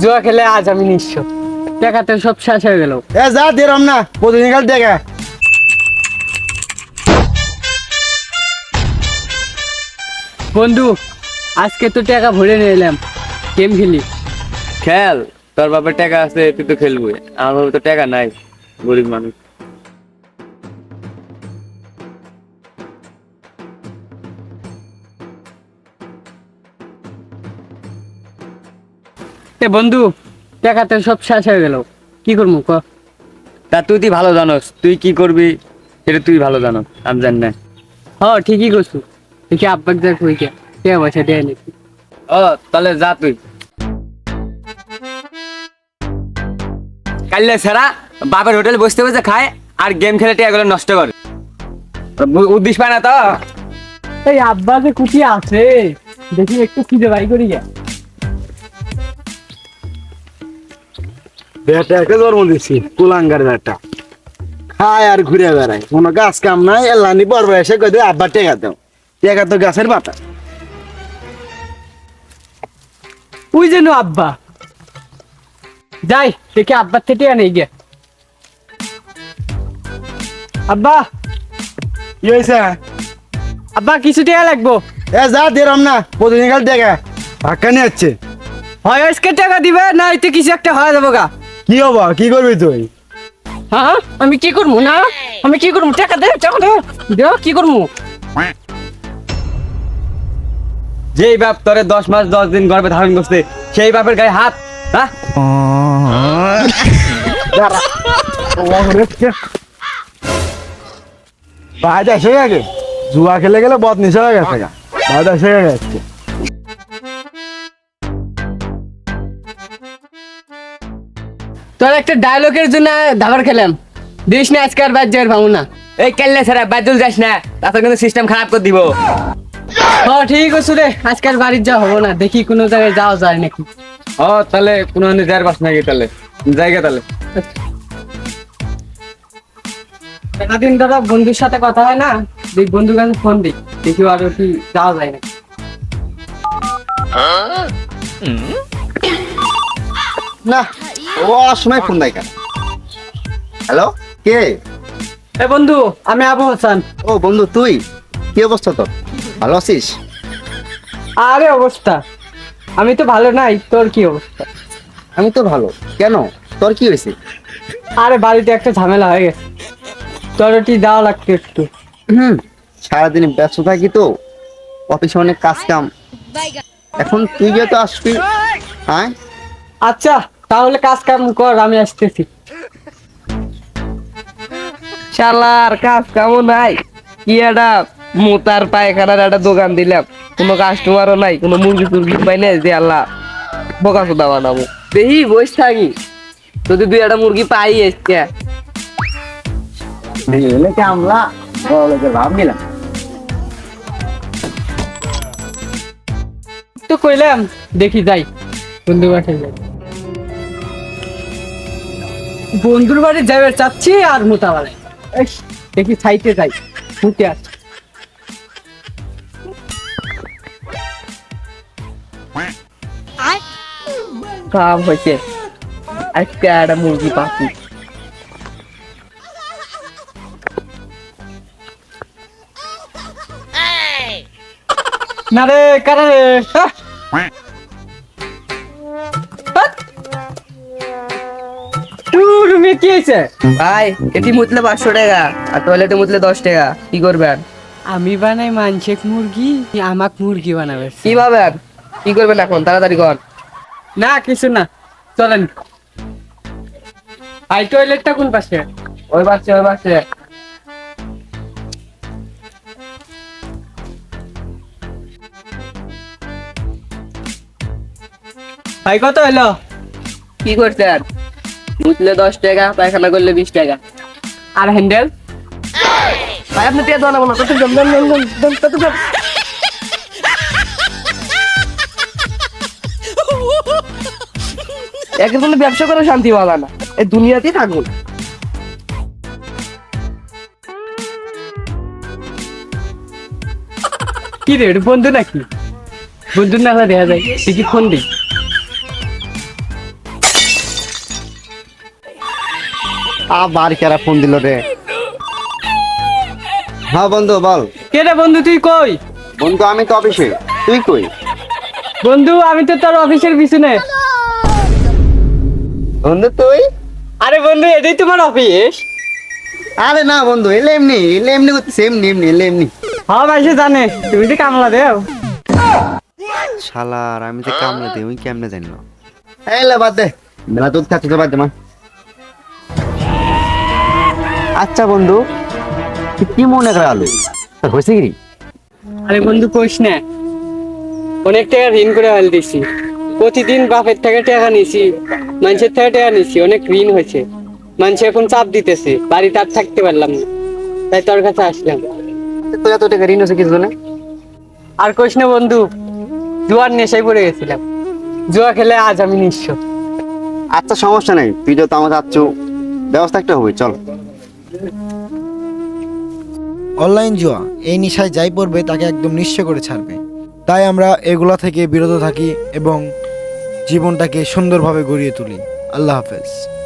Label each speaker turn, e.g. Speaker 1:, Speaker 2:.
Speaker 1: জুয়া খেলে আজ আমি নিঃস্ব। টাকাতে সব শেষ হয়ে গেল।
Speaker 2: এ যা না প্রতিদিন কাল দেখা।
Speaker 1: বন্ধু আজকে তো টাকা ভরে নিয়ে এলাম। গেম খেলি।
Speaker 3: খেল তোর বাবার টাকা আছে তুই তো খেলবি আমার বাবা তো টাকা নাই গরিব মানুষ।
Speaker 1: এ বন্ধু টাকাতে সব শেষ হয়ে গেল। কি করব ক?
Speaker 3: তা তুই তুই ভালো জানোস। তুই কি করবি সেটা তুই ভালো জানো আমি জানি না।
Speaker 1: হ ঠিকই করছু। দেখি আব্বাক যা কই কে টাকা পয়সা দেয় নাকি?
Speaker 3: ও তাহলে যা তুই। কাল্লে সেরা বাপের হোটেলে বসতে বসে খায় আর গেম খেলে টিয়াগুলো নষ্ট করে। উদ্দেশ্য পায় না তো?
Speaker 1: এই আব্বা যে কুটি আছে দেখি একটু খিদে বাই করি গে
Speaker 2: বেটা একটা জন্ম দিছি কুলাঙ্গার বেটা। খায় আর ঘুরে বেড়ায়। কোনো গাছ কাম নাই এলানি বড় এসে কই দে আব্বা টেকা দাও। টেকা তো গাছের পাতা।
Speaker 1: ওই যেন আব্বা। যাই দেখি আব্বার থেকে নেই গে। আব্বা।
Speaker 2: কি হয়েছে
Speaker 1: আব্বা কিছু টাকা লাগবো?
Speaker 2: এ যা দিলাম না প্রতিদিন খালি দেখা ধাক্কা নিয়ে যাচ্ছে
Speaker 1: হয় আজকে টাকা দিবে না এতে কিছু একটা হয়ে যাব গা।
Speaker 2: কি হব? কি করবি তুই?
Speaker 1: হ্যাঁ আমি কি করব না? আমি কি করব? টাকা দে টাকা দে। দেও কি করব?
Speaker 3: যেই বাপ তোরে দশ মাস দশ দিন গর্ভে ধারণ করছে সেই বাপের গায়ে হাত হ্যাঁ
Speaker 2: বাইরে এসে গেছে। জুয়া খেলে গেলে বদ নিচে হয়ে গেছে গা। বাইরে গেছে।
Speaker 1: তোর একটা ডায়লগের জন্য দাবার খেলাম। দিস না আজকে আর বাদ যাওয়ার ভাবো না
Speaker 3: এই কাল্লে সেরা বাদুল যাস না তাতে কিন্তু সিস্টেম খারাপ করে দিব।
Speaker 1: ও ঠিক আছে রে আজকে আর বাড়ির যাওয়া হব না দেখি কোনো জায়গায় যাওয়া যায় নাকি।
Speaker 3: ও তাহলে কোনো যার পাস নাকি তাহলে? জায়গা তাহলে।
Speaker 1: এতদিন ধরো বন্ধুর সাথে কথা হয় না দেখ বন্ধুর কাছে ফোন দিই দেখি আর কি যাওয়া যায় না
Speaker 2: না ও সময় ফোন দেয় কেন? হ্যালো কে?
Speaker 1: এ বন্ধু আমি আবু হাসান।
Speaker 2: ও বন্ধু তুই? কি অবস্থা তোর? ভালো আছিস?
Speaker 1: আরে অবস্থা আমি তো ভালো নাই তোর কি অবস্থা?
Speaker 2: আমি তো ভালো। কেন? তোর কি হয়েছে?
Speaker 1: আরে বাড়িতে একটা ঝামেলা হয়ে গেছে। তোর ওটি যাওয়া লাগতো একটু।
Speaker 2: হুম সারাদিন ব্যস্ত থাকি তো অফিসে অনেক কাজ কাম এখন তুই যেহেতু আসবি হ্যাঁ?
Speaker 1: আচ্ছা। তাহলে কাজ কাম কর, আমি আসতেছি।
Speaker 4: শালার কাজ কামও নাই। কি একটা মোতার পায়খানার একটা দোকান দিলাম। কোনো কাস্টমারও নাই, কোনো মুরগি টুরগি পাই না যে আল্লাহ বোকা সোদা বানাবো। দেখি বসে থাকি। যদি দুই একটা মুরগি পাই এসছে
Speaker 1: তো কইলাম দেখি যাই বন্ধু বাড়ি যাই বন্ধুর বাড়ি যাবে চাচ্ছি আর মোতা ইস, দেখি সাইটে যাই ঘুরতে আস।
Speaker 4: কাম হয়েছে। আজকে একটা মুরগি পাখি
Speaker 1: না রে কারা রে? টুর মে কি হয়েছে
Speaker 4: ভাই এটি মুতলে পাঁচশো টাকা আর টয়লেটে মুতলে দশ টাকা। কি করবেন?
Speaker 1: আমি বানাই মানসিক মুরগি আমাক মুরগি বানাবে।
Speaker 4: কি ভাবেন? কি করবেন এখন? তাড়াতাড়ি কর
Speaker 1: না কিছু না। চলেন। আই টয়লেটটা কোন পাশে?
Speaker 4: ওই পাশে ওই পাশে।
Speaker 1: ভাই কত হলো?
Speaker 4: কি করছেন? মুতলে দশ টাকা পায়খানা করলে বিশ টাকা।
Speaker 1: আর হ্যান্ডেল
Speaker 4: ভাই আপনি টেয়া দেওয়া না তত জম জম জম জম একের কোনো ব্যবসা করে শান্তি পাওয়া না। এই দুনিয়াতেই থাকুন।
Speaker 1: কি রে বন্ধু নাকি? বন্ধু না দেখা যায় দেখি ফোন দিই
Speaker 2: আবার কেরা ফোন দিল রে? হ্যাঁ বন্ধু বল।
Speaker 1: কে রে বন্ধু তুই কই?
Speaker 2: বন্ধু আমি তো অফিসে। তুই কই?
Speaker 1: বন্ধু আমি তো তোর অফিসের পিছনে।
Speaker 2: বন্ধু তুই?
Speaker 1: আরে বন্ধু এটাই তোমার অফিস?
Speaker 2: আরে না বন্ধু এলে এমনি এলে এমনি করতেছে এমনি এমনি এলে এমনি।
Speaker 1: হ্যাঁ ভাই সে জানে। তুমি তো কামলা দেও।
Speaker 5: শালার আমি তো কামলা দিই ওই কেমনে জানি না।
Speaker 2: এলে বাদ দে। মেলা তো বাদ দে মা। আচ্ছা বন্ধু কি মনে করে আলো? হয়েছে কি
Speaker 1: আরে বন্ধু কইস না। অনেক টাকা ঋণ করে ফেল দিছি। প্রতিদিন বাপের থেকে টাকা নিছি মানুষের থেকে টাকা নিছি অনেক ঋণ হয়েছে। মানুষ এখন চাপ দিতেছে বাড়িতে আর থাকতে পারলাম না। তাই তোর কাছে আসলাম।
Speaker 2: তোর এত টাকা ঋণ হচ্ছে কিছু না
Speaker 1: আর কইস না বন্ধু জুয়ার নেশায় পড়ে গেছিলাম। জুয়া খেলে আজ আমি নিঃস্ব।
Speaker 2: আচ্ছা সমস্যা নেই। তুই যত আমার চাচ্ছু ব্যবস্থা একটা হবে চল।
Speaker 6: অনলাইন জুয়া, এই নেশায় যাই পড়বে তাকে একদম নিঃস্ব করে ছাড়বে। তাই আমরা এগুলা থেকে বিরত থাকি এবং জীবনটাকে সুন্দরভাবে গড়িয়ে তুলি। আল্লাহ হাফেজ।